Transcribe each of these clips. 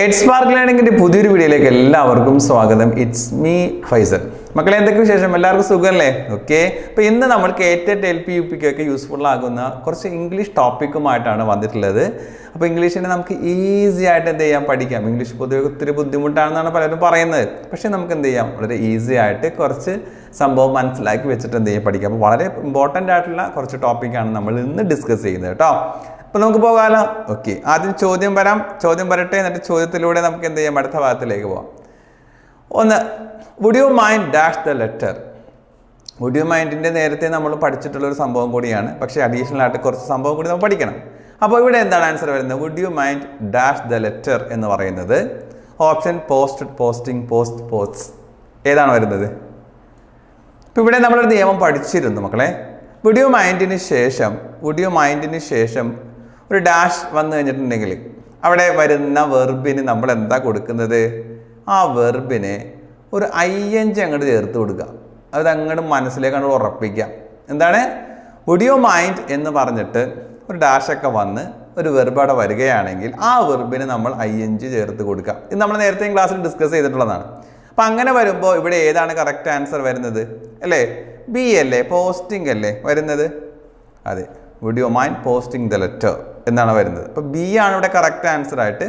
Aid spark ലേണിംഗിന്റെ പുതിയൊരു വീഡിയോയിലേക്ക് എല്ലാവർക്കും സ്വാഗതം. ഇറ്റ്സ് മീ ഫൈസൽ മക്കളെ എന്തൊക്കെ വിശേഷം? എല്ലാവർക്കും സുഖമല്ലേ ഓക്കെ അപ്പോൾ ഇന്ന് നമ്മൾ കേറ്റഡ് എൽ പി യു പിക്ക് ഒക്കെ യൂസ്ഫുൾ ആകുന്ന കുറച്ച് ഇംഗ്ലീഷ് ടോപ്പിക്കുമായിട്ടാണ് വന്നിട്ടുള്ളത്. അപ്പോൾ ഇംഗ്ലീഷിനെ നമുക്ക് ഈസി ആയിട്ട് എന്ത് ചെയ്യാം? പഠിക്കാം. ഇംഗ്ലീഷ് പൊതുവെ ഒത്തിരി ബുദ്ധിമുട്ടാണെന്നാണ് പലരും പറയുന്നത്. പക്ഷേ നമുക്ക് എന്ത് ചെയ്യാം? വളരെ ഈസി ആയിട്ട് കുറച്ച് സംഭവം മനസ്സിലാക്കി വെച്ചിട്ട് എന്ത് ചെയ്യാം? പഠിക്കാം. അപ്പോൾ വളരെ ഇമ്പോർട്ടന്റ് ആയിട്ടുള്ള കുറച്ച് ടോപ്പിക്കാണ് നമ്മൾ ഇന്ന് ഡിസ്കസ് ചെയ്യുന്നത് കേട്ടോ. അപ്പോൾ നമുക്ക് പോകാലോ? ഓക്കെ ആദ്യം ചോദ്യം വരാം. ചോദ്യം വരട്ടെ. എന്നിട്ട് ചോദ്യത്തിലൂടെ നമുക്ക് എന്ത് ചെയ്യാം? അടുത്ത ഭാഗത്തിലേക്ക് പോവാം. ഒന്ന് would you mind dash the letter would you മൈൻഡിന്റെ നേരത്തെ നമ്മൾ പഠിച്ചിട്ടുള്ള ഒരു സംഭവം കൂടിയാണ്. പക്ഷേ അഡീഷണൽ ആയിട്ട് കുറച്ച് സംഭവം കൂടി നമ്മൾ പഠിക്കണം. അപ്പോൾ ഇവിടെ എന്താണ് ആൻസർ വരുന്നത്? Would you mind dash the letter എന്ന് പറയുന്നത്? Option post posting post post ഏതാണ് വരുന്നത്? ഇപ്പോൾ ഇവിടെ നമ്മളൊരു നിയമം പഠിച്ചിരുന്നു മക്കളെ. വുഡ് യു മൈൻഡിന് ശേഷം വുഡ് യു മൈൻഡിന് ശേഷം ഒരു ഡാഷ് വന്നു കഴിഞ്ഞിട്ടുണ്ടെങ്കിൽ അവിടെ വരുന്ന വെർബിന് നമ്മൾ എന്താ കൊടുക്കുന്നത്? ആ വെർബിന് ഒരു ഐ എൻ ജി അങ്ങോട്ട് ചേർത്ത് കൊടുക്കുക. അത് അങ്ങോട്ട് മനസ്സിലേക്ക് അങ്ങോട്ട് ഉറപ്പിക്കുക. എന്താണ്? ഒഡിയോ മൈൻഡ് എന്ന് പറഞ്ഞിട്ട് ഒരു ഡാഷൊക്കെ വന്ന് ഒരു വെർബ് അവിടെ വരികയാണെങ്കിൽ ആ വെർബിന് നമ്മൾ ഐ എൻ ജി ചേർത്ത് കൊടുക്കുക. ഇത് നമ്മൾ നേരത്തെ ക്ലാസ്സിൽ ഡിസ്കസ് ചെയ്തിട്ടുള്ളതാണ്. അപ്പം അങ്ങനെ വരുമ്പോൾ ഇവിടെ ഏതാണ് കറക്റ്റ് ആൻസർ വരുന്നത്? അല്ലേ? ബി അല്ലേ? പോസ്റ്റിംഗ് അല്ലേ വരുന്നത്? അതെ. Would you mind posting the letter എന്നാണ് വരുന്നത്. അപ്പോൾ ബി ആണ് ഇവിടെ കറക്റ്റ് ആൻസർ ആയിട്ട്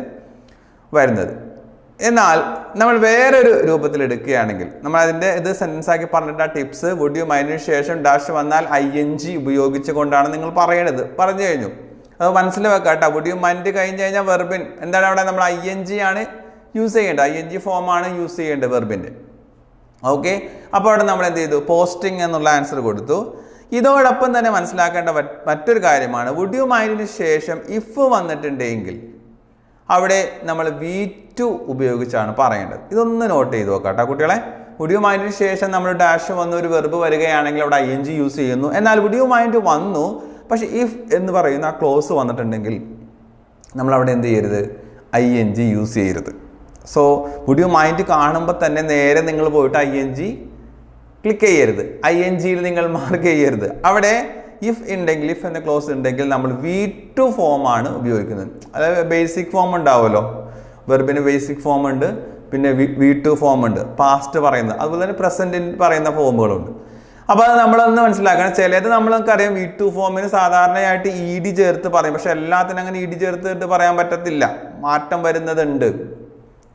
വരുന്നത്. എന്നാൽ നമ്മൾ വേറൊരു രൂപത്തിൽ എടുക്കുകയാണെങ്കിൽ നമ്മൾ അതിന്റെ ഇത് സെന്റൻസ് ആക്കി പറഞ്ഞിട്ട് ആ ടിപ്സ് വുഡ് യു മൈനു ശേഷം ഡാഷ് വന്നാൽ ഐ എൻ ജി ഉപയോഗിച്ചുകൊണ്ടാണ് നിങ്ങൾ പറയണത്. പറഞ്ഞു കഴിഞ്ഞു. അത് മനസ്സിൽ വെക്കാം കേട്ടോ. വുഡ് യു മൈൻഡ് കഴിഞ്ഞ് കഴിഞ്ഞാൽ വെർബിൻ എന്താണ് അവിടെ നമ്മൾ ഐ എൻ ജി ആണ് യൂസ് ചെയ്യേണ്ടത്. ഐ എൻ ജി ഫോമാണ് യൂസ് ചെയ്യേണ്ടത് വെർബിന്റെ ഓക്കെ അപ്പോൾ അവിടെ നമ്മൾ എന്ത് ചെയ്തു? പോസ്റ്റിംഗ് എന്നുള്ള ആൻസർ കൊടുത്തു. ഇതോടൊപ്പം തന്നെ മനസ്സിലാക്കേണ്ട മറ്റൊരു കാര്യമാണ്. വുഡ് യു ശേഷം ഇഫ് വന്നിട്ടുണ്ടെങ്കിൽ അവിടെ നമ്മൾ വി ടു ഉപയോഗിച്ചാണ് പറയേണ്ടത്. ഇതൊന്ന് നോട്ട് ചെയ്ത് നോക്കാം കേട്ടോ കുട്ടികളെ വുഡ് മൈൻഡിന് ശേഷം നമ്മൾ ഡാഷ് വന്ന് ഒരു വെർബ് വരികയാണെങ്കിൽ അവിടെ ഐ എൻ ജി യൂസ് ചെയ്യുന്നു. എന്നാൽ വുഡ് മൈൻഡ് വന്നു. പക്ഷേ ഇഫ് എന്ന് പറയുന്ന ആ ക്ലോസ് വന്നിട്ടുണ്ടെങ്കിൽ നമ്മൾ അവിടെ എന്ത് ചെയ്യരുത്? ഐ എൻ ജി യൂസ് ചെയ്യരുത് സോ വുഡ് മൈൻഡ് കാണുമ്പോൾ തന്നെ നേരെ നിങ്ങൾ പോയിട്ട് ഐ എൻ ജി ക്ലിക്ക് ചെയ്യരുത്. ഐ എൻ ജിയിൽ നിങ്ങൾ മാർക്ക് ചെയ്യരുത്. അവിടെ ഇഫ് ഉണ്ടെങ്കിൽ ഇഫ് എന്ന ക്ലോസ് ഉണ്ടെങ്കിൽ നമ്മൾ വി ടു ഫോമാണ് ഉപയോഗിക്കുന്നത്. അതായത് ബേസിക് ഫോം ഉണ്ടാവുമല്ലോ. വെർബിന് ബേസിക് ഫോം ഉണ്ട് പിന്നെ വി ടു ഫോം ഉണ്ട്. പാസ്റ്റ് പറയുന്നത്. അതുപോലെ തന്നെ പ്രസന്റിൽ പറയുന്ന ഫോമുകളുണ്ട് അപ്പോൾ അത് നമ്മളൊന്ന് മനസ്സിലാക്കണം. ചിലത് നമ്മൾക്കറിയാം വി ടു ഫോമിന് സാധാരണയായിട്ട് ഇ ഡി ചേർത്ത് പറയും. പക്ഷെ എല്ലാത്തിനും അങ്ങനെ ഇ ഡി ചേർത്തിട്ട് പറയാൻ പറ്റത്തില്ല. മാറ്റം വരുന്നതുണ്ട്.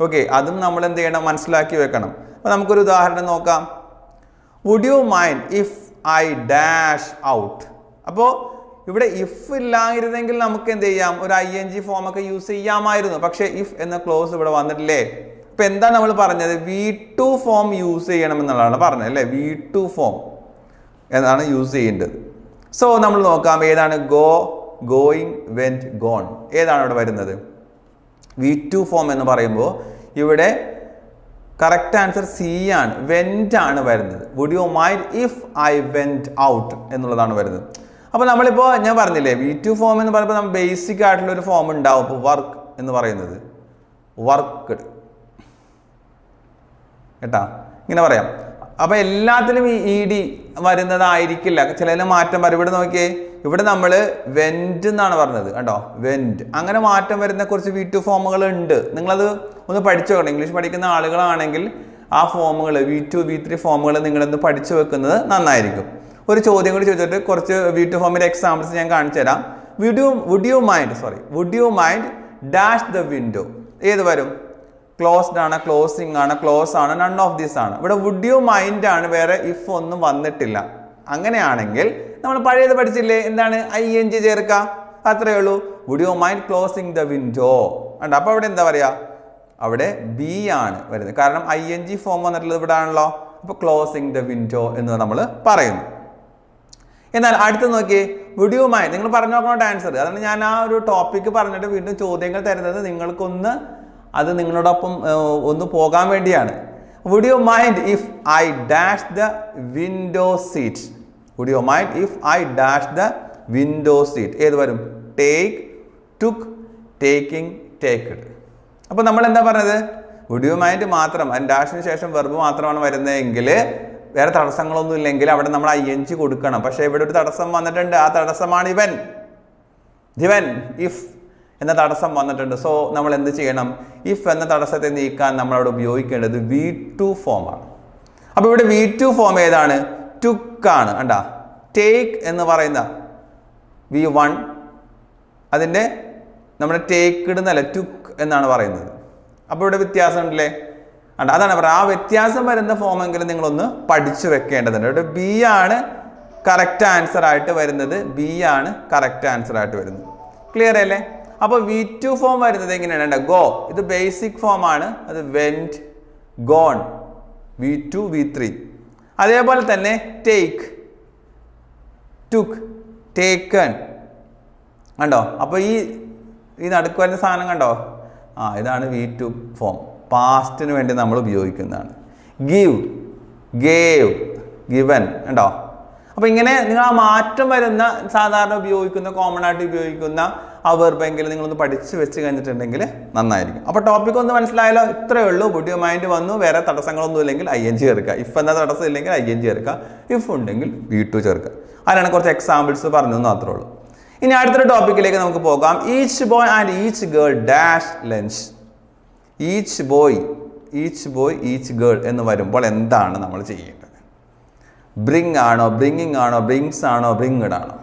ഓക്കെ അതും നമ്മൾ എന്ത് ചെയ്യണം? മനസ്സിലാക്കി വെക്കണം. അപ്പോൾ നമുക്കൊരു ഉദാഹരണം നോക്കാം. Would you mind if I dash out അപ്പോൾ ഇവിടെ ഇഫ് ഇല്ലായിരുന്നെങ്കിൽ നമുക്ക് എന്ത് ചെയ്യാം? ഒരു ഐ എൻ ജി ഫോം ഒക്കെ യൂസ് ചെയ്യാമായിരുന്നു. പക്ഷേ ഇഫ് എന്ന ക്ലോസ് ഇവിടെ വന്നിട്ടില്ലേ? അപ്പൊ എന്താ നമ്മൾ പറഞ്ഞത്? വി ടു ഫോം യൂസ് ചെയ്യണം എന്നുള്ളതാണ് പറഞ്ഞത് അല്ലേ? വി ടു ഫോം എന്നാണ് യൂസ് ചെയ്യേണ്ടത്. സോ നമ്മൾ നോക്കാം ഏതാണ് ഗോ ഗോയിങ് വെന്റ് ഗോൺ ഏതാണ് ഇവിടെ വരുന്നത്? വി ടു ഫോം എന്ന് പറയുമ്പോൾ ഇവിടെ കറക്റ്റ് ആൻസർ സി ആണ്. വെന്റ് ആണ് വരുന്നത്. Would you mind if I went out എന്നുള്ളതാണ് വരുന്നത്. അപ്പോൾ നമ്മളിപ്പോൾ ഞാൻ പറഞ്ഞില്ലേ വി ടു ഫോം എന്ന് പറയുമ്പോൾ നമ്മൾ ബേസിക് ആയിട്ടുള്ള ഒരു ഫോം ഉണ്ടാവും. ഇപ്പോൾ വർക്ക് എന്ന് പറയുന്നത്. വർക്ക്ഡ് കേട്ടാ? ഇങ്ങനെ പറയാം. അപ്പോൾ എല്ലാത്തിനും ഈ ഇ ഡി വരുന്നതായിരിക്കില്ല. ചിലതിൽ മാറ്റം വരും. ഇവിടെ നോക്കിയേ. ഇവിടെ നമ്മൾ വെന്റ് എന്നാണ് പറഞ്ഞത് കണ്ടോ? വെന്റ് അങ്ങനെ മാറ്റം വരുന്ന കുറച്ച് വി ടു ഫോമുകൾ ഉണ്ട്. നിങ്ങളത് ഒന്ന് പഠിച്ചു വെക്കണം. ഇംഗ്ലീഷ് പഠിക്കുന്ന ആളുകളാണെങ്കിൽ ആ ഫോമുകൾ വി ടു വി ത്രീ ഫോമുകൾ നിങ്ങളൊന്ന് പഠിച്ചു വെക്കുന്നത് നന്നായിരിക്കും. ഒരു ചോദ്യം കൂടി ചോദിച്ചിട്ട് കുറച്ച് വി ടു ഫോമിന്റെ എക്സാമ്പിൾസ് ഞാൻ കാണിച്ചു തരാം. Would you would you mind sorry would you mind dash the window ഏത് വരും? ക്ലോസ്ഡ് ആണ് ക്ലോസിംഗ് ആണ് ക്ലോസ് ആണ് നൺ ഓഫ് ദീസ് ആണ്. ഇവിടെ വുഡ് യു മൈൻഡ് ആണ് വേറെ ഇഫ് ഒന്നും വന്നിട്ടില്ല. അങ്ങനെയാണെങ്കിൽ നമ്മൾ പഴയത് പഠിച്ചില്ലേ? എന്താണ്? ഐ എൻ ജി ചേർക്കുക അത്രയേ ഉള്ളൂ. Would you mind closing the window ഉണ്ട് അപ്പോൾ അവിടെ എന്താ പറയുക അവിടെ ബി ആണ് വരുന്നത്. കാരണം ഐ എൻ ജി ഫോം വന്നിട്ടുള്ളത് ഇവിടെ ആണല്ലോ. അപ്പോൾ ക്ലോസിങ് ദ വിൻഡോ എന്ന് നമ്മൾ പറയുന്നു. എന്നാൽ അടുത്ത് നോക്കിയേ. വുഡ് യു മൈൻഡ് നിങ്ങൾ പറഞ്ഞു നോക്കണോ ആൻസർ അതാണ് ഞാൻ ആ ഒരു ടോപ്പിക്ക് പറഞ്ഞിട്ട് വീണ്ടും ചോദ്യങ്ങൾ തരുന്നത് നിങ്ങൾക്കൊന്ന് അത് നിങ്ങളോടൊപ്പം ഒന്ന് പോകാൻ വേണ്ടിയാണ്. Would you mind if I dash the window seat would you mind if I dash the window seat ഏത് വരും? ടേക്ക് ടുക്ക് ടേക്കിംഗ് ടേക്ക്ഡ് അപ്പോൾ നമ്മൾ എന്താ പറഞ്ഞത്? വുഡ് യു മൈൻഡ് മാത്രം അതിന് ഡാഷിന് ശേഷം വെർബ് മാത്രമാണ് വരുന്നതെങ്കിൽ വേറെ തടസ്സങ്ങളൊന്നും ഇല്ലെങ്കിൽ അവിടെ നമ്മൾ ഐ എൻ ജി കൊടുക്കണം. പക്ഷേ ഇവിടെ ഒരു തടസ്സം വന്നിട്ടുണ്ട്. ആ തടസ്സമാണ് ഇവൻ. ദിവൻ ഇഫ് എന്ന തടസ്സം വന്നിട്ടുണ്ട്. സോ നമ്മൾ എന്ത് ചെയ്യണം? ഇഫ് എന്ന തടസ്സത്തെ നീക്കാൻ നമ്മൾ അവിടെ ഉപയോഗിക്കേണ്ടത് വി ടു ഫോമാണ് അപ്പോൾ ഇവിടെ വി ടു ഫോം ഏതാണ്? ടുക്ക് ആണ്. കണ്ടാ? ടേക്ക് എന്ന് പറയുന്ന വി വൺ അതിന്റെ നമ്മുടെ ടേക്ക് എന്നല്ല ടുക്ക് എന്നാണ് പറയുന്നത്. അപ്പോൾ ഇവിടെ വ്യത്യാസം ഉണ്ടല്ലേ? അണ്ട അതാണ് പറയുക ആ വ്യത്യാസം വരുന്ന ഫോമെങ്കിലും നിങ്ങളൊന്ന് പഠിച്ചു വെക്കേണ്ടതുണ്ട്. ഇവിടെ ബി ആണ് കറക്റ്റ് ആൻസർ ആയിട്ട് വരുന്നത്. ബി ആണ് കറക്റ്റ് ആൻസർ ആയിട്ട് വരുന്നത്. ക്ലിയർ അല്ലേ? അപ്പോൾ വി ടു ഫോം വരുന്നത് എങ്ങനെയാണ്? ഗോ ഇത് ബേസിക് ഫോമാണ് അത് went gone V two V three അതേപോലെ തന്നെ ടേക്ക് ടുക്ക് ടേക്കൺ കണ്ടോ? അപ്പോൾ ഈ ഈ നടുക്ക് വരുന്ന സാധനം കണ്ടോ? ആ ഇതാണ് വി ടു ഫോം പാസ്റ്റിന് വേണ്ടി നമ്മൾ ഉപയോഗിക്കുന്നതാണ്. ഗീവ് ഗേവ് ഗിവൻ കണ്ടോ? അപ്പോൾ ഇങ്ങനെ നിങ്ങൾ ആ മാറ്റം വരുന്ന സാധാരണ ഉപയോഗിക്കുന്ന കോമൺ ആയിട്ട് ഉപയോഗിക്കുന്ന ആ വെർബെങ്കിലും നിങ്ങളൊന്ന് പഠിച്ച് വെച്ച് കഴിഞ്ഞിട്ടുണ്ടെങ്കിൽ നന്നായിരിക്കും. അപ്പോൾ ടോപ്പിക് ഒന്ന് മനസ്സിലായാലോ ഇത്രയേ ഉള്ളൂ. ബുദ്ധി മൈൻഡ് വന്നു? വേറെ തടസ്സങ്ങളൊന്നും ഇല്ലെങ്കിൽ ഐ എൻ ജി ചേർക്കുക. ഇഫ് എന്ന തടസ്സം ഇല്ലെങ്കിൽ ഐ എൻ ജി ചേർക്കുക. ഇഫ് ഉണ്ടെങ്കിൽ വി ടു ചേർക്കുക. അതിനാണ് കുറച്ച് എക്സാമ്പിൾസ് പറഞ്ഞു മാത്രമേ ഉള്ളൂ. ഇനി അടുത്തൊരു ടോപ്പിക്കിലേക്ക് നമുക്ക് പോകാം. Each boy and each girl dash lunch each boy each boy each girl എന്ന് വരുമ്പോൾ എന്താണ് നമ്മൾ ചെയ്യേണ്ടത്? ബ്രിങ് ആണോ? ബ്രിങ്ങിങ് ആണോ? ബ്രിങ്സ് ആണോ? ബ്രിങ്ഡ് ആണോ?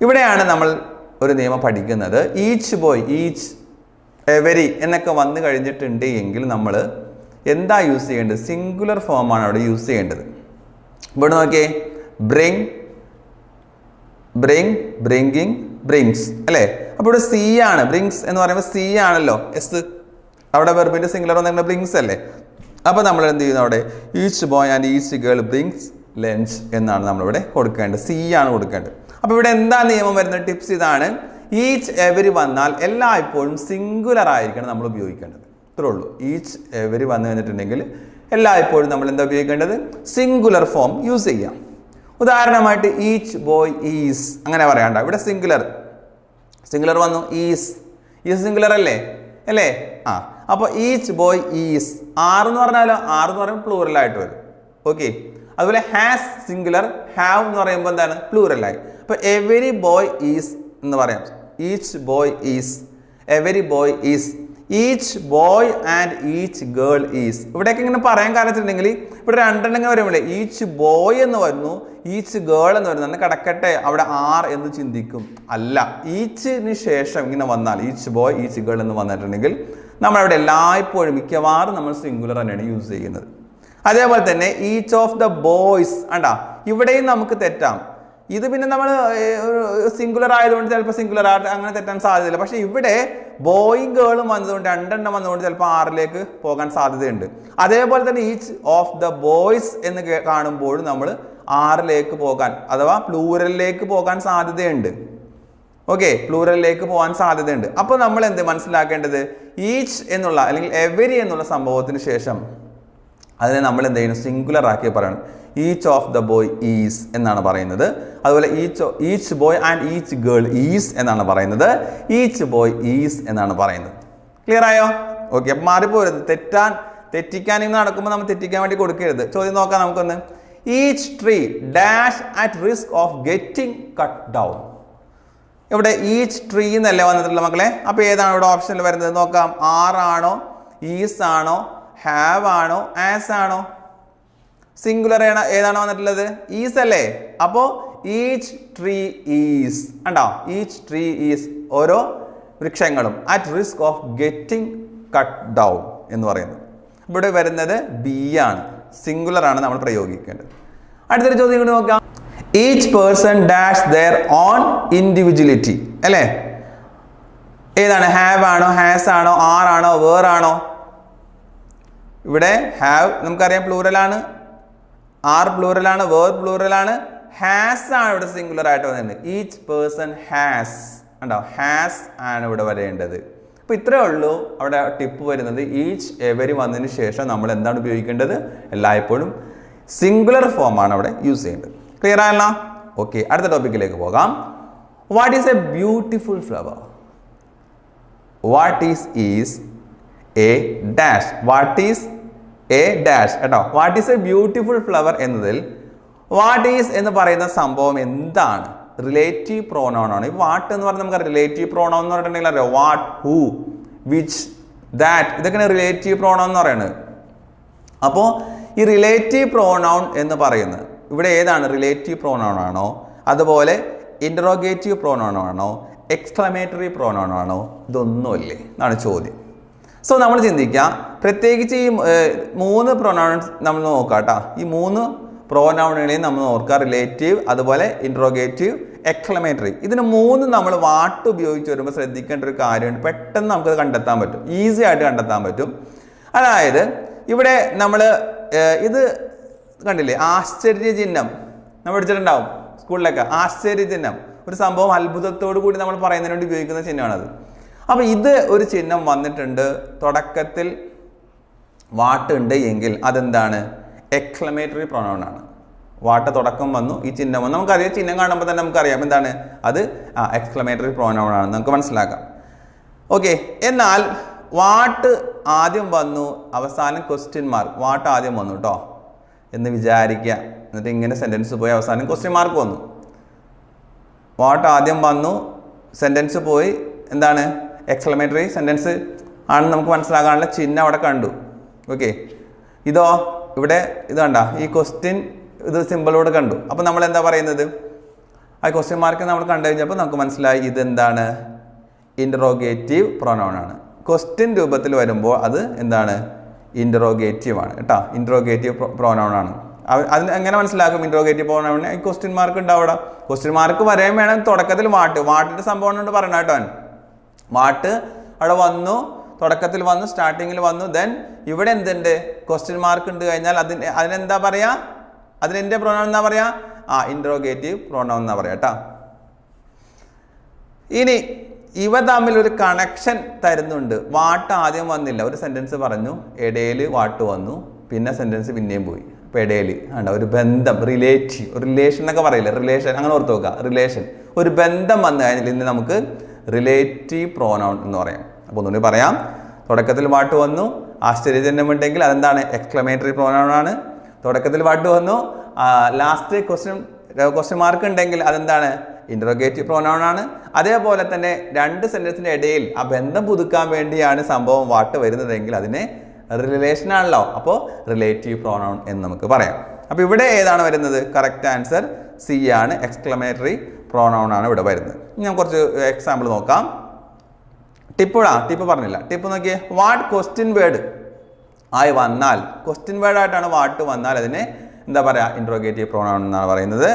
ഇവിടെയാണ് നമ്മൾ ഒരു നിയമം പഠിക്കുന്നത് ഈച്ച് ബോയ് ഈച്ച് എവരി എന്നൊക്കെ വന്നു കഴിഞ്ഞിട്ടുണ്ട് എങ്കിൽ നമ്മൾ എന്താ യൂസ് ചെയ്യേണ്ടത്? സിംഗുലർ ഫോമാണ് അവിടെ യൂസ് ചെയ്യേണ്ടത്. ഇവിടെ നോക്കിയേ. ബ്രിങ് ബ്രിങ് ബ്രിങ്കിങ് ബ്രിങ്സ് അല്ലേ? അപ്പോൾ ഇവിടെ സി ആണ്. ബ്രിങ്സ് എന്ന് പറയുമ്പോൾ സി ആണല്ലോ. എസ് അവിടെ വെർബിന്റെ സിംഗുലർ വന്നിട്ട് ബ്രിങ്സ് അല്ലേ? അപ്പോൾ നമ്മൾ എന്ത് ചെയ്യുന്നു അവിടെ? Each boy and each girl brings lunch എന്നാണ് നമ്മളിവിടെ കൊടുക്കേണ്ടത്. സി ആണ് കൊടുക്കേണ്ടത്. അപ്പോൾ ഇവിടെ എന്താ നിയമം വരുന്ന ടിപ്സ് ഇതാണ്. ഈച്ച് എവരി വന്നാൽ എല്ലാ ഇപ്പോഴും സിംഗുലർ ആയിരിക്കണം നമ്മൾ ഉപയോഗിക്കേണ്ടത്. ഇത്രേ ഉള്ളൂ. ഈച്ച് എവരി വന്നു കഴിഞ്ഞിട്ടുണ്ടെങ്കിൽ എല്ലായ്പ്പോഴും നമ്മൾ എന്താ ഉപയോഗിക്കേണ്ടത്? സിംഗുലർ ഫോം യൂസ് ചെയ്യാം. ഉദാഹരണമായിട്ട് ഈച്ച് ബോയ് ഈസ് അങ്ങനെ പറയണ്ട. ഇവിടെ സിംഗുലർ സിംഗുലർ വന്നു. ഈസ് ഈസ് സിംഗുലർ അല്ലേ? അല്ലേ? ആ. അപ്പോൾ ഈച്ച് ബോയ് ഈസ് ആർ എന്ന് പറഞ്ഞാലോ? ആർ എന്ന് പറയുമ്പോൾ പ്ലൂറൽ ആയിട്ട് വരും. ഓക്കെ അതുപോലെ ഹാസ് സിംഗുലർ ഹാവ് എന്ന് പറയുമ്പോൾ എന്താണ്? പ്ലൂറലായി അപ്പോൾ എവരി ബോയ് ഈസ് എന്ന് പറയാം. Each boy is every boy is each boy and each girl is ഇവിടെയൊക്കെ ഇങ്ങനെ പറയാൻ കാരണത്തിട്ടുണ്ടെങ്കിൽ ഇവിടെ രണ്ടെണ്ണം വരുമ്പോഴേ ഈച്ച് ബോയ് എന്ന് വരുന്നു ഈച്ച് ഗേൾ എന്ന് വരുന്നു. കിടക്കട്ടെ അവിടെ ആർ എന്ന് ചിന്തിക്കും. അല്ല ഈച്ചിന് ശേഷം ഇങ്ങനെ വന്നാൽ ഈച്ച് ബോയ് ഈച്ച് ഗേൾ എന്ന് വന്നിട്ടുണ്ടെങ്കിൽ നമ്മളവിടെ എല്ലായ്പ്പോഴും മിക്കവാറും നമ്മൾ സിംഗുലർ തന്നെയാണ് യൂസ് ചെയ്യുന്നത്. അതേപോലെ തന്നെ ഈച്ച് ഓഫ് ദ ബോയ്സ് ആണ്ടാ ഇവിടെയും നമുക്ക് തെറ്റാം. ഇത് പിന്നെ നമ്മൾ സിംഗുലർ ആയതുകൊണ്ട് ചിലപ്പോൾ സിംഗുലർ ആയിട്ട് അങ്ങനെ തെറ്റാൻ സാധ്യതയില്ല. പക്ഷേ ഇവിടെ ബോയും ഗേളും വന്നതുകൊണ്ട് രണ്ടെണ്ണം വന്നതുകൊണ്ട് ചിലപ്പോൾ ആറിലേക്ക് പോകാൻ സാധ്യതയുണ്ട്. അതേപോലെ തന്നെ ഈച്ച് ഓഫ് ദ ബോയ്സ് എന്ന് കാണുമ്പോൾ നമ്മൾ ആറിലേക്ക് പോകാൻ അഥവാ പ്ലൂറലിലേക്ക് പോകാൻ സാധ്യതയുണ്ട്. ഓക്കെ പ്ലൂറലിലേക്ക് പോകാൻ സാധ്യതയുണ്ട്. അപ്പോൾ നമ്മൾ എന്ത് മനസ്സിലാക്കേണ്ടത്? ഈച്ച് എന്നുള്ള അല്ലെങ്കിൽ എവരി എന്നുള്ള സംഭവത്തിന് ശേഷം അതിനെ നമ്മൾ എന്ത് ചെയ്യുന്നു സിംഗുലർ ആക്കി പറയണം. Each of the boy is എന്നാണ് പറയുന്നത്. അതുപോലെ each each boy and each girl is എന്നാണ് പറയുന്നത്. ഈച്ച് ബോയ് ഈസ് എന്നാണ് പറയുന്നത്. ക്ലിയർ ആയോ? ഓക്കെ അപ്പം മാറിപ്പോരുത്. തെറ്റാൻ തെറ്റിക്കാൻ ഇങ്ങനെ നടക്കുമ്പോൾ നമ്മൾ തെറ്റിക്കാൻ വേണ്ടി കൊടുക്കരുത്. ചോദ്യം നോക്കാം നമുക്കൊന്ന്. Each tree dash at risk of getting cut down ഇവിടെ ഈച്ച് ട്രീ എന്നല്ലേ വന്നിട്ടുള്ള മക്കളെ? അപ്പോൾ ഏതാണ് ഇവിടെ ഓപ്ഷനിൽ വരുന്നത്? നോക്കാം. ആറാണോ ഈസ് ആണോ? ഹാവ് ആണോ ആസ് ആണോ? സിംഗുലർ ഏതാണ് വന്നിട്ടുള്ളത്? ഈസ് അല്ലേ? അപ്പോൾ ഈച്ച് ട്രീ ഈസ് ഉണ്ടോ ഈച്ച് ട്രീ ഈസ് ഓരോ വൃക്ഷങ്ങളും at risk of getting cut down എന്ന് പറയുന്നത്. ഇവിടെ വരുന്നത് ബി ആണ്. സിംഗുലർ ആണ് നമ്മൾ പ്രയോഗിക്കേണ്ടത്. അടുത്തൊരു ചോദ്യം കൂടി നോക്കാം. Each person dash their own individuality അല്ലേ? ഏതാണ്? ഹാവ് ആണോ ഹാസ് ആണോ ആർ ആണോ വേർ ആണോ? ഇവിടെ ഹാവ് നമുക്കറിയാം പ്ലൂറലാണ് ആർ പ്ലൂറലാണ് വേർ പ്ലൂറലാണ് ഹാസ് ആണ്. ഇവിടെ സിംഗുലർ ആയിട്ട് വന്നിട്ടുണ്ട് ഈച്ച് പേഴ്സൺ ഹാസ് ഉണ്ടോ ഹാസ് ആണ് ഇവിടെ വരേണ്ടത്. അപ്പോൾ ഇത്രയേ ഉള്ളൂ അവിടെ ടിപ്പ് വരുന്നത്. ഈച്ച് എവരി വന്നതിന് ശേഷം നമ്മൾ എന്താണ് ഉപയോഗിക്കേണ്ടത്? എല്ലായ്പ്പോഴും സിംഗുലർ ഫോമാണ് അവിടെ യൂസ് ചെയ്യേണ്ടത്. ക്ലിയർ ആയല്ലോ? ഓക്കെ അടുത്ത ടോപ്പിക്കിലേക്ക് പോകാം. What is a beautiful flower what is is a dash what is a dash കേട്ടോ. What is a beautiful flower എന്നതിൽ വാട്ട് ഈസ് എന്ന് പറയുന്ന സംഭവം എന്താണ്? റിലേറ്റീവ് പ്രോണോൺ ആണ്. ഈ വാട്ട് എന്ന് പറഞ്ഞാൽ നമുക്ക് റിലേറ്റീവ് പ്രോണോൺ എന്ന് പറഞ്ഞിട്ടുണ്ടെങ്കിൽ അറിയാം? വാട്ട് ഹൂ വിച്ച് ദാറ്റ് ഇതൊക്കെയാണ് റിലേറ്റീവ് പ്രോണോൺ എന്ന് പറയുന്നത്. അപ്പോൾ ഈ റിലേറ്റീവ് പ്രോണൗൺ എന്ന് പറയുന്നത് ഇവിടെ ഏതാണ്? റിലേറ്റീവ് പ്രോണൗൺ ആണോ? അതുപോലെ ഇന്ററോഗേറ്റീവ് പ്രോണൗൺ ആണോ? എക്സ്ക്ലമേറ്ററി പ്രോണൗൺ ആണോ? ഇതൊന്നുമല്ലേ? എന്നാണ് ചോദ്യം. സോ നമ്മൾ ചിന്തിക്കുക പ്രത്യേകിച്ച് ഈ മൂന്ന് പ്രൊനൗൺസ് നമ്മൾ നോക്കാം കേട്ടോ ഈ മൂന്ന് പ്രോനൗണുകളെയും നമ്മൾ നോക്കുക റിലേറ്റീവ് അതുപോലെ ഇൻട്രോഗേറ്റീവ് എക്ലമേറ്ററി ഇതിന് മൂന്ന് നമ്മൾ വാട്ട് ഉപയോഗിച്ച് വരുമ്പോൾ ശ്രദ്ധിക്കേണ്ട ഒരു കാര്യമുണ്ട്. പെട്ടെന്ന് നമുക്കത് കണ്ടെത്താൻ പറ്റും. ഈസി ആയിട്ട് കണ്ടെത്താൻ പറ്റും. അതായത് ഇവിടെ നമ്മൾ ഇത് കണ്ടില്ലേ? ആശ്ചര്യചിഹ്നം. നമ്മൾ പഠിച്ചിട്ടുണ്ടാവും സ്കൂളിലൊക്കെ. ആശ്ചര്യചിഹ്നം. ഒരു സംഭവം അത്ഭുതത്തോടു കൂടി നമ്മൾ പറയുന്നതിന് ഉപയോഗിക്കുന്ന ചിഹ്നമാണത്. അപ്പോൾ ഇത് ഒരു ചിഹ്നം വന്നിട്ടുണ്ട്. തുടക്കത്തിൽ വാട്ടുണ്ട് എങ്കിൽ അതെന്താണ്? എക്സ്ലമേറ്ററി പ്രൊണൗൺ ആണ്. വാട്ട് തുടക്കം വന്നു ഈ ചിഹ്നം വന്നു. നമുക്കറിയാം ചിഹ്നം കാണുമ്പോൾ തന്നെ നമുക്കറിയാം എന്താണ്? അത് ആ എക്സ്ക്ലമേറ്ററി ആണ് നമുക്ക് മനസ്സിലാക്കാം. ഓക്കെ എന്നാൽ വാട്ട് ആദ്യം വന്നു? അവസാനം ക്വസ്റ്റ്യൻ മാർക്ക് വാട്ട് ആദ്യം വന്നു കേട്ടോ എന്ന് വിചാരിക്കുക എന്നിട്ട് ഇങ്ങനെ സെന്റൻസ് പോയി അവസാനം ക്വസ്റ്റ്യൻ മാർക്ക് വന്നു. വാട്ട് ആദ്യം വന്നു? സെന്റൻസ് പോയി എന്താണ്? എക്സ്ക്ലമേറ്ററി സെന്റൻസ് ആണെന്ന് നമുക്ക് മനസ്സിലാക്കാനുള്ള ചിഹ്നം അവിടെ കണ്ടു. ഓക്കെ ഇതോ ഇവിടെ ഇത് കണ്ട ഈ ക്വസ്റ്റ്യൻ ഇത് സിമ്പിളോട് കണ്ടു. അപ്പോൾ നമ്മൾ എന്താ പറയുന്നത്? ആ ക്വസ്റ്റ്യൻ മാർക്ക് നമ്മൾ കണ്ടു കഴിഞ്ഞപ്പോൾ നമുക്ക് മനസ്സിലായി ഇതെന്താണ്? ഇന്ററോഗേറ്റീവ് പ്രൊനൗൺ ആണ്. ക്വസ്റ്റ്യൻ രൂപത്തിൽ വരുമ്പോൾ അത് എന്താണ്? ഇന്ററോഗേറ്റീവ് ആണ് കേട്ടോ. ഇന്ററോഗേറ്റീവ് പ്രോനൗൺ ആണ്. അതിന് എങ്ങനെ മനസ്സിലാക്കും പ്രോനൗണിന് ഈ ക്വസ്റ്റ്യൻ മാർക്ക് ഉണ്ടാവും അവിടെ. ക്വസ്റ്റ്യൻ മാർക്ക് വരെയും വേണം തുടക്കത്തിൽ വാട്ട്. വാട്ടിന്റെ സംഭവം കൊണ്ട് പറയണം കേട്ടോ വാട്ട് അവിടെ വന്നു തുടക്കത്തിൽ വന്നു സ്റ്റാർട്ടിങ്ങിൽ വന്നു. ദെൻ ഇവിടെ എന്തുണ്ട്? ക്വസ്റ്റ്യൻ മാർക്ക് ഉണ്ട് കഴിഞ്ഞാൽ അതിന് അതിനെന്താ പറയാ? അതിനെന്റെ പ്രോണൗൺ എന്താ പറയാ? ആ ഇൻട്രോഗേറ്റീവ് പ്രോണൗൺ എന്നാ പറയാ കേട്ടോ ഇനി ഇവ തമ്മിൽ ഒരു കണക്ഷൻ തരുന്നുണ്ട്. വാട്ട് ആദ്യം വന്നില്ല. ഒരു സെന്റൻസ് പറഞ്ഞു ഇടയിൽ വാട്ട് വന്നു പിന്നെ സെന്റൻസ് പിന്നെയും പോയി. അപ്പോൾ ഇടയിൽ ആണ്ട ഒരു ബന്ധം റിലേറ്റീവ് റിലേഷൻ എന്നൊക്കെ പറയില്ല? റിലേഷൻ അങ്ങനെ ഓർത്ത് നോക്കുക. റിലേഷൻ ഒരു ബന്ധം വന്നു കഴിഞ്ഞാൽ ഇന്ന് നമുക്ക് റിലേറ്റീവ് പ്രോനൗൺ എന്ന് പറയാം. അപ്പോൾ ഒന്നുകൂടി പറയാം. തുടക്കത്തിൽ വാട്ട് വന്നു. ആശ്ചര്യജന്യം ഉണ്ടെങ്കിൽ അതെന്താണ്? എക്സ്ക്ലമേറ്ററി പ്രോനൗൺ ആണ്. തുടക്കത്തിൽ വാട്ട് വന്നു. ലാസ്റ്റ് ക്വസ്റ്റ്യൻ ക്വസ്റ്റ്യൻ മാർക്ക് ഉണ്ടെങ്കിൽ അതെന്താണ്? ഇൻട്രോഗേറ്റീവ് പ്രോനൗൺ ആണ്. അതേപോലെ തന്നെ രണ്ട് സെന്റൻസിന്റെ ഇടയിൽ ആ ബന്ധം പുതുക്കാൻ വേണ്ടിയാണ് സംഭവം വാട്ട് വരുന്നതെങ്കിൽ അതിനെ റിലേഷൻ ആണല്ലോ. അപ്പോൾ റിലേറ്റീവ് പ്രോനൗൺ എന്ന് നമുക്ക് പറയാം. അപ്പോൾ ഇവിടെ ഏതാണ് വരുന്നത്? കറക്റ്റ് ആൻസർ സി ആണ്. എക്സ്ക്ലമേറ്ററി പ്രോനൗൺ ആണ് ഇവിടെ വരുന്നത്. ഞാൻ കുറച്ച് എക്സാമ്പിൾ നോക്കാം. ടിപ്പുടാ ടിപ്പ് പറഞ്ഞില്ല. ടിപ്പ് നോക്കിയേ. വാട്ട് ക്വസ്റ്റ്യൻ വേർഡ് ആയി വന്നാൽ ക്വസ്റ്റ്യൻ വേർഡ് ആയിട്ടാണ് വാട്ട് വന്നാൽ അതിനെ എന്താ പറയുക ഇൻട്രോഗേറ്റീവ് പ്രോണൗൺ എന്നാണ് പറയുന്നത്.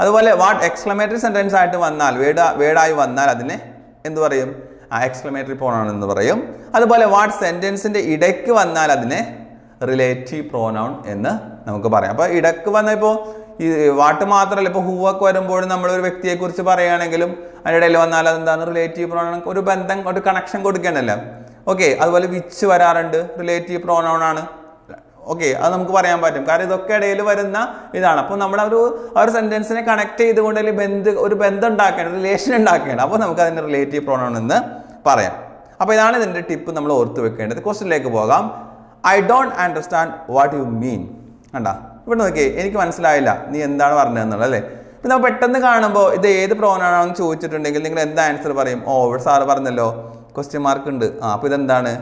അതുപോലെ വാട്ട് എക്സ്ക്ലമേറ്ററി സെന്റൻസ് ആയിട്ട് വന്നാൽ വേർഡ് വേർഡായി വന്നാൽ അതിനെ എന്ത് പറയും? ആ എക്സ്ക്ലമേറ്ററി പ്രോണൗൺ എന്ന് പറയും. അതുപോലെ വാട്ട് സെന്റൻസിന്റെ ഇടയ്ക്ക് വന്നാൽ അതിനെ റിലേറ്റീവ് പ്രോനൗൺ എന്ന് നമുക്ക് പറയാം. അപ്പോൾ ഇടയ്ക്ക് വന്ന ഇപ്പോൾ ഈ വാട്ട് മാത്രമല്ല ഇപ്പോൾ ഹൂവൊക്കെ വരുമ്പോഴും നമ്മൾ ഒരു വ്യക്തിയെക്കുറിച്ച് പറയുകയാണെങ്കിലും അതിന്റെ ഇടയിൽ വന്നാൽ അതെന്താണ്? റിലേറ്റീവ് പ്രോനൗൺ ഒരു ബന്ധം ഒരു കണക്ഷൻ കൊടുക്കേണ്ടല്ലോ ഓക്കെ അതുപോലെ വിച്ച് വരാറുണ്ട്? റിലേറ്റീവ് പ്രോനൗൺ ആണ്. ഓക്കെ അത് നമുക്ക് പറയാൻ പറ്റും. കാരണം ഇതൊക്കെ ഇടയിൽ വരുന്ന ഇതാണ്. അപ്പോൾ നമ്മൾ ഒരു ആ ഒരു സെന്റൻസിനെ കണക്ട് ചെയ്തുകൊണ്ട് അല്ലെങ്കിൽ ബന്ധ ഒരു ബന്ധം ഉണ്ടാക്കുകയാണ് റിലേഷൻ ഉണ്ടാക്കുകയാണ് അപ്പോൾ നമുക്ക് അതിന്റെ റിലേറ്റീവ് പ്രോണൗൺ എന്ന് പറയാം. അപ്പോൾ ഇതാണ് ഇതിന്റെ ടിപ്പ് നമ്മൾ ഓർത്ത് വെക്കേണ്ടത്. ക്വസ്റ്റിനിലേക്ക് പോകാം. I don't understand what you mean കണ്ട? ഇവിടെ നോക്കിയേ എനിക്ക് മനസ്സിലായില്ല. നീ എന്താണ് പറഞ്ഞതെന്നുള്ളത് അല്ലേ? ഇപ്പം നമ്മൾ പെട്ടെന്ന് കാണുമ്പോൾ ഇത് ഏത് പ്രോനാണെന്ന് ചോദിച്ചിട്ടുണ്ടെങ്കിൽ നിങ്ങൾ എന്താ ആൻസർ പറയും? ഓ ഇവിടെ സാറ് പറഞ്ഞല്ലോ. ക്വസ്റ്റ്യൻ മാർക്ക് ഉണ്ട്. ആ അപ്പോൾ ഇതെന്താണ്?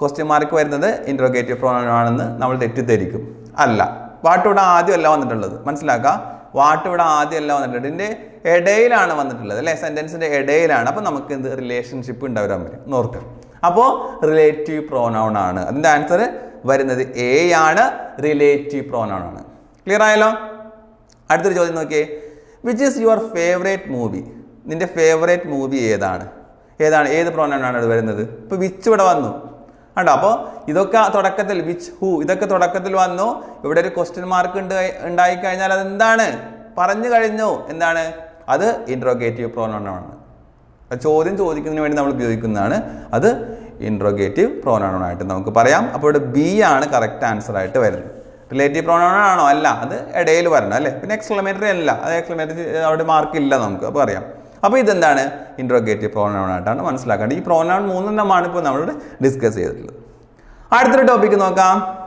ക്വസ്റ്റ്യൻ മാർക്ക് വരുന്നത് ഇൻട്രോഗേറ്റീവ് പ്രോണാണെന്ന് നമ്മൾ തെറ്റിദ്ധരിക്കും. അല്ല വാട്ട് ഇവിടെ ആദ്യമല്ല വന്നിട്ടുള്ളത്. മനസ്സിലാക്കുക വാട്ട് ഇവിടെ ആദ്യമല്ല വന്നിട്ടുണ്ട് ഇതിന്റെ ഇടയിലാണ് വന്നിട്ടുള്ളത് അല്ലേ? സെന്റൻസിന്റെ ഇടയിലാണ്. അപ്പോൾ നമുക്ക് എന്ത്? റിലേഷൻഷിപ്പ് ഉണ്ടാവും തമ്മിൽ നോർക്കാം അപ്പോൾ റിലേറ്റീവ് പ്രോനൗൺ ആണ്. അതിന്റെ ആൻസർ വരുന്നത് എ ആണ് റിലേറ്റീവ് പ്രോനൗൺ ആണ്. ക്ലിയർ ആയല്ലോ? അടുത്തൊരു ചോദ്യം നോക്കിയേ. Which is your favourite movie നിന്റെ ഫേവറേറ്റ് മൂവി ഏതാണ്? ഏതാണ്? ഏത് പ്രോനൗൺ ആണ് വരുന്നത്? ഇപ്പോൾ വിച്ച് ഇവിടെ വന്നു? കണ്ടോ? അപ്പോൾ ഇതൊക്കെ തുടക്കത്തിൽ വിച്ച് ഹൂ ഇതൊക്കെ തുടക്കത്തിൽ വന്നു. ഇവിടെ ഒരു ക്വസ്റ്റ്യൻ മാർക്ക് ഉണ്ട് ഉണ്ടായി കഴിഞ്ഞാൽ അതെന്താണ്? പറഞ്ഞു കഴിഞ്ഞു. എന്താണ്? അത് ഇൻട്രോഗേറ്റീവ് പ്രോനൗൺ ആണ്. ചോദ്യം ചോദിക്കുന്നതിന് വേണ്ടി നമ്മൾ ഉപയോഗിക്കുന്നതാണ്. അത് ഇൻട്രോഗേറ്റീവ് പ്രോനൗൺ ആയിട്ട് നമുക്ക് പറയാം. അപ്പോൾ ഇവിടെ ബി ആണ് കറക്റ്റ് ആൻസർ ആയിട്ട് വരുന്നത്. റിലേറ്റീവ് പ്രോനൗൺ ആണോ? അല്ല. അത് ഇടയിൽ വരണം അല്ലേ? പിന്നെ എക്സ്ക്ലമേറ്ററി അല്ല. അത് എക്സ്ക്ലമേറ്ററി അവിടെ മാർക്ക് ഇല്ല നമുക്ക്. അപ്പോൾ അറിയാം. അപ്പോൾ ഇതെന്താണ്? ഇൻട്രോഗേറ്റീവ് പ്രോനൗൺ ആയിട്ടാണ് മനസ്സിലാക്കേണ്ടത്. ഈ പ്രോനൗൺ മൂന്നെണ്ണമാണ് ഇപ്പോൾ നമ്മൾ ഡിസ്കസ് ചെയ്തിട്ടുള്ളത്. അടുത്തൊരു ടോപ്പിക്ക് നോക്കാം.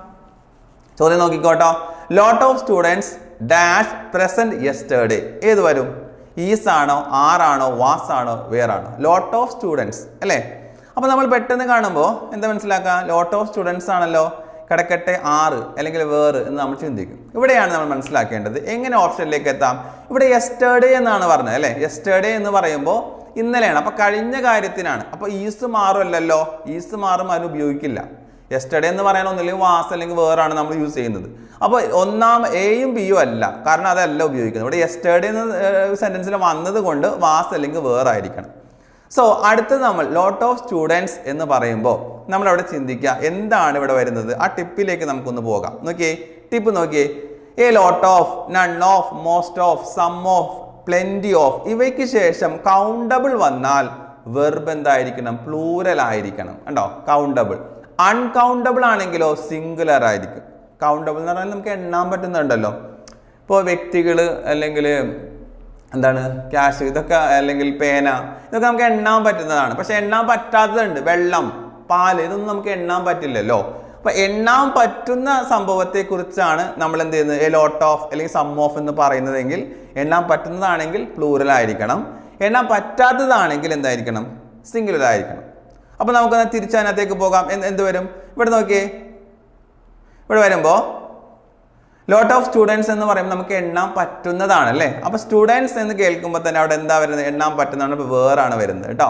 ചോദ്യം നോക്കിക്കോട്ടോ. Lot of students dash present yesterday ഏത് വരും? ഈസ് ആണോ? ആറാണോ വാസ് ആണോ? വേറാണോ ലോട്ട് ഓഫ് സ്റ്റുഡൻസ് അല്ലേ? അപ്പോൾ നമ്മൾ പെട്ടെന്ന് കാണുമ്പോൾ എന്താ മനസ്സിലാക്കുക ലോട്ട് ഓഫ് സ്റ്റുഡൻസ് ആണല്ലോ. കിടക്കട്ടെ ആറ് അല്ലെങ്കിൽ വേറ് എന്ന് നമ്മൾ ചിന്തിക്കും. ഇവിടെയാണ് നമ്മൾ മനസ്സിലാക്കേണ്ടത്. എങ്ങനെ ഓപ്ഷനിലേക്ക് എത്താം? ഇവിടെ യെസ്റ്റേഡേ എന്നാണ് പറഞ്ഞത് അല്ലേ? യെസ്റ്റേഡേ എന്ന് പറയുമ്പോൾ ഇന്നലെയാണ്. അപ്പോൾ കഴിഞ്ഞ കാര്യത്തിനാണ്. അപ്പോൾ ഈസ് മാറുമല്ലല്ലോ. ഈസ് മാറും അതിന് ഉപയോഗിക്കില്ല. യെസ്റ്റർഡേ എന്ന് പറയാൻ ഒന്നില്ലെങ്കിൽ വാസ് അല്ലെങ്കിൽ വേറാണ് നമ്മൾ യൂസ് ചെയ്യുന്നത്. അപ്പോൾ ഒന്നാം എയും ബിയും അല്ല. കാരണം അതല്ല ഉപയോഗിക്കുന്നത്. ഇവിടെ യെസ്റ്റർഡേ എന്ന് സെന്റൻസിൽ വന്നത് കൊണ്ട് വാസ് അല്ലെങ്കിൽ വേറായിരിക്കണം. സോ അടുത്തത് നമ്മൾ ലോട്ട് ഓഫ് സ്റ്റുഡൻസ് എന്ന് പറയുമ്പോൾ നമ്മൾ അവിടെ ചിന്തിക്കുക എന്താണ് ഇവിടെ വരുന്നത്? ആ ടിപ്പിലേക്ക് നമുക്കൊന്ന് പോകാം. നോക്കിയേ ടിപ്പ് നോക്കിയേ. A lot of none of most of some of plenty of ഇവയ്ക്ക് ശേഷം കൗണ്ടബിൾ വന്നാൽ വെർബ് എന്തായിരിക്കണം? പ്ലൂരൽ ആയിരിക്കണം. കണ്ടോ? കൗണ്ടബിൾ അൺകൗണ്ടബിൾ ആണെങ്കിലോ സിംഗുലർ ആയിരിക്കും. കൗണ്ടബിൾ എന്ന് പറഞ്ഞാൽ നമുക്ക് എണ്ണാൻ പറ്റുന്നുണ്ടല്ലോ. ഇപ്പോൾ വ്യക്തികൾ അല്ലെങ്കിൽ എന്താണ്? ക്യാഷ് ഇതൊക്കെ അല്ലെങ്കിൽ പേന ഇതൊക്കെ നമുക്ക് എണ്ണാൻ പറ്റുന്നതാണ്. പക്ഷെ എണ്ണാൻ പറ്റാത്തതുണ്ട്. വെള്ളം പാൽ ഇതൊന്നും നമുക്ക് എണ്ണാൻ പറ്റില്ലല്ലോ. അപ്പൊ എണ്ണാൻ പറ്റുന്ന സംഭവത്തെ കുറിച്ചാണ് നമ്മൾ എന്ത് ചെയ്യുന്നത്? എ ലോട്ട് ഓഫ് അല്ലെങ്കിൽ സം ഓഫ് എന്ന് പറയുന്നതെങ്കിൽ എണ്ണാൻ പറ്റുന്നതാണെങ്കിൽ പ്ലൂറൽ ആയിരിക്കണം. എണ്ണാൻ പറ്റാത്തതാണെങ്കിൽ എന്തായിരിക്കണം? സിംഗുലർ ആയിരിക്കണം. അപ്പൊ നമുക്ക് തിരിച്ചതിനകത്തേക്ക് പോകാം. എന്ത് വരും? ഇവിടെ നോക്കിയേ. ഇവിടെ വരുമ്പോൾ ലോട്ട് ഓഫ് സ്റ്റുഡൻസ് എന്ന് പറയുമ്പോൾ നമുക്ക് എണ്ണാൻ പറ്റുന്നതാണ് അല്ലേ? അപ്പോൾ സ്റ്റുഡൻസ് എന്ന് കേൾക്കുമ്പോൾ തന്നെ അവിടെ എന്താ വരുന്നത്? എണ്ണാൻ പറ്റുന്നതാണ്. ഇപ്പോൾ വേറാണ് വരുന്നത് കേട്ടോ?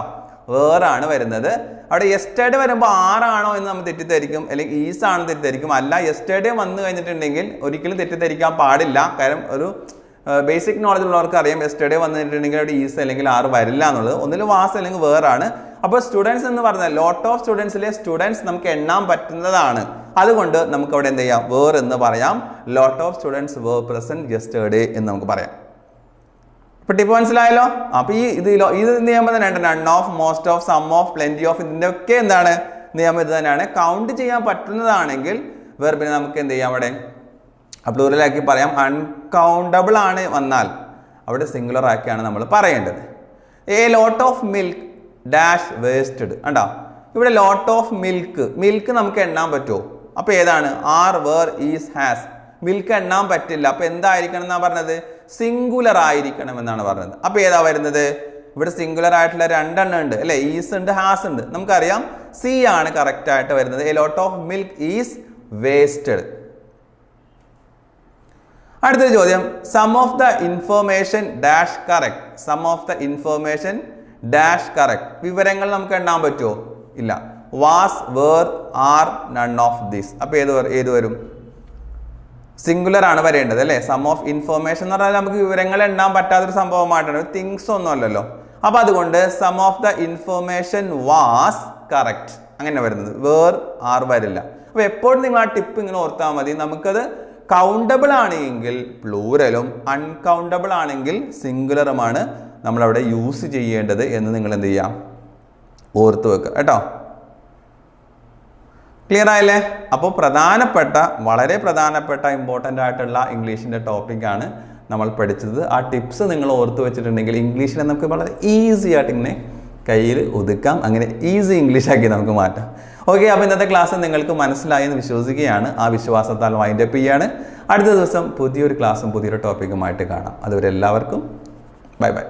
വേറാണ് വരുന്നത്. അവിടെ എസ്റ്റേഡ് വരുമ്പോൾ ആറാണോ എന്ന് നമ്മൾ തെറ്റിദ്ധരിക്കും അല്ലെങ്കിൽ ഈസ് ആണ് തെറ്റിദ്ധരിക്കും. അല്ല എസ്റ്റേഡ് വന്നു കഴിഞ്ഞിട്ടുണ്ടെങ്കിൽ ഒരിക്കലും തെറ്റിദ്ധരിക്കാൻ പാടില്ല. കാരണം ഒരു ബേസിക് നോളജ് ഉള്ളവർക്ക് അറിയാം യെസ്റ്റേഡേ വന്നിട്ടുണ്ടെങ്കിൽ അവിടെ ഈസ് അല്ലെങ്കിൽ ആറ് വരില്ല എന്നുള്ളത്. ഒന്നിൽ വാസ് അല്ലെങ്കിൽ വേറാണ്. അപ്പോൾ സ്റ്റുഡൻസ് എന്ന് പറഞ്ഞാൽ ലോട്ട് ഓഫ് സ്റ്റുഡൻസിലെ സ്റ്റുഡൻസ് നമുക്ക് എണ്ണാൻ പറ്റുന്നതാണ്. അതുകൊണ്ട് നമുക്ക് അവിടെ എന്ത് ചെയ്യാം? വേർ എന്ന് പറയാം. Lot of students were present yesterday എന്ന് നമുക്ക് പറയാം. ഇപ്പൊ ടിപ്പ് മനസ്സിലായല്ലോ? അപ്പോൾ ഈ ഇത് ഇത് നിയമം തന്നെയാണ് none of most of some of plenty of ഇതിന്റെ ഒക്കെ എന്താണ്? നിയമം ഇത് തന്നെയാണ്. കൗണ്ട് ചെയ്യാൻ പറ്റുന്നതാണെങ്കിൽ വെർബിനെ നമുക്ക് എന്ത് ചെയ്യാം അവിടെ? പ്ലൂറലാക്കി പറയാം. അൺകൗണ്ടബിൾ ആണ് വന്നാൽ അവിടെ സിംഗുലർ ആക്കിയാണ് നമ്മൾ പറയേണ്ടത്. A lot of milk dash wasted കണ്ടോ? ഇവിടെ ലോട്ട് ഓഫ് മിൽക്ക് മിൽക്ക് നമുക്ക് എണ്ണാൻ പറ്റുമോ? അപ്പൊ ഏതാണ്? Are were is has milk എണ്ണാൻ പറ്റില്ല. അപ്പൊ എന്തായിരിക്കണം എന്നാ പറഞ്ഞത്? സിംഗുലർ ആയിരിക്കണം എന്നാണ് പറഞ്ഞത്. അപ്പൊ ഏതാ വരുന്നത്? ഇവിടെ സിംഗുലർ ആയിട്ടുള്ള രണ്ടെണ്ണം ഉണ്ട്. അല്ലെ? ഈസ് ഉണ്ട് ഹാസ് ഉണ്ട്. നമുക്കറിയാം സി ആണ് കറക്റ്റ് ആയിട്ട് വരുന്നത്. A lot of milk is wasted അടുത്തൊരു ചോദ്യം. Some of the information dash correct some of the information dash correct വിവരങ്ങൾ നമുക്ക് എണ്ണാൻ പറ്റുമോ? ഇല്ല. Was were are none of this അപ്പോൾ ഏത് ഏത് വരും? സിംഗുലർ ആണ് വരേണ്ടത് അല്ലേ? സം ഓഫ് ഇൻഫോർമേഷൻ എന്ന് പറഞ്ഞാൽ നമുക്ക് വിവരങ്ങൾ എണ്ണാൻ പറ്റാത്തൊരു സംഭവമായിട്ടാണ്. തിങ്സ് ഒന്നും അല്ലല്ലോ. അപ്പോൾ അതുകൊണ്ട് some of the information was correct അങ്ങനെ വരുന്നത്. വേർ ആർ വരില്ല. അപ്പോൾ എപ്പോഴും നിങ്ങൾ ആ ടിപ്പ് ഇങ്ങനെ ഓർത്താൽ മതി. നമുക്കത് കൗണ്ടബിൾ ആണെങ്കിൽ പ്ലൂരലും അൺകൗണ്ടബിൾ ആണെങ്കിൽ സിംഗുലറുമാണ് നമ്മളവിടെ യൂസ് ചെയ്യേണ്ടത് എന്ന് നിങ്ങൾ എന്ത് ചെയ്യാം? ഓർത്ത് വെക്കുക. കേട്ടോ? ക്ലിയർ ആയല്ലേ? അപ്പോൾ പ്രധാനപ്പെട്ട വളരെ പ്രധാനപ്പെട്ട ഇമ്പോർട്ടന്റ് ആയിട്ടുള്ള ഇംഗ്ലീഷിന്റെ ടോപ്പിക്കാണ് നമ്മൾ പഠിച്ചത്. ആ ടിപ്സ് നിങ്ങൾ ഓർത്ത് വെച്ചിട്ടുണ്ടെങ്കിൽ ഇംഗ്ലീഷിനെ നമുക്ക് വളരെ ഈസി ആയിട്ട് ഇങ്ങനെ കയ്യിൽ ഒതുക്കാം. അങ്ങനെ ഈസി ഇംഗ്ലീഷ് ആക്കി നമുക്ക് മാറ്റാം. ഓക്കെ അപ്പോൾ ഇന്നത്തെ ക്ലാസ് നിങ്ങൾക്ക് മനസ്സിലായി എന്ന് വിശ്വസിക്കുകയാണ്. ആ വിശ്വാസത്താൽ വൈൻഡപ്പ് ചെയ്യാണ്. അടുത്ത ദിവസം പുതിയൊരു ക്ലാസ്സും പുതിയൊരു ടോപ്പിക്കുമായിട്ട് കാണാം. അതുവരെ എല്ലാവർക്കും ബൈ ബൈ